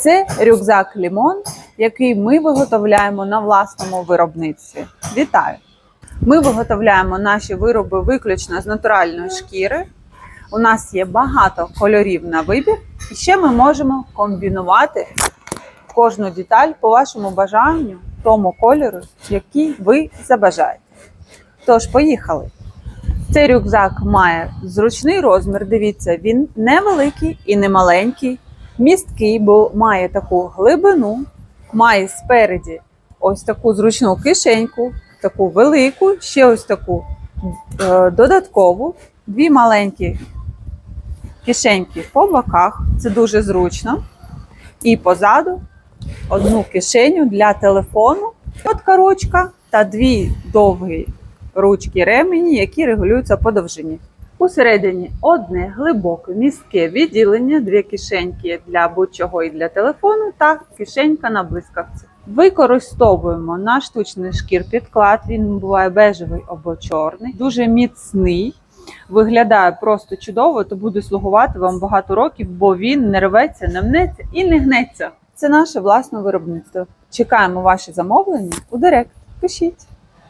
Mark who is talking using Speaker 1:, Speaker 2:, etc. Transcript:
Speaker 1: Це рюкзак Лімон, який ми виготовляємо на власному виробництві. Вітаю! Ми виготовляємо наші вироби виключно з натуральної шкіри. У нас є багато кольорів на вибір, і ще ми можемо комбінувати кожну деталь по вашому бажанню, тому кольору, який ви забажаєте. Тож, поїхали! Цей рюкзак має зручний розмір. Дивіться, він невеликий і не маленький, місткий, бо має таку глибину, має спереді ось таку зручну кишеньку, таку велику, ще ось таку е, додаткову, дві маленькі кишеньки по боках. Це дуже зручно. І позаду одну кишеню для телефону, отка ручка та дві довгі ручки ремені, які регулюються по довжині. Усередині одне глибоке містке відділення, дві кишеньки для будь-чого і для телефону та кишенька на блискавці. Використовуємо на штучний шкір підклад. Він буває бежевий або чорний, дуже міцний. Виглядає просто чудово, то буде слугувати вам багато років, бо він не рветься, не мнеться і не гнеться. Це наше власне виробництво. Чекаємо ваші замовлення у директ. Пишіть.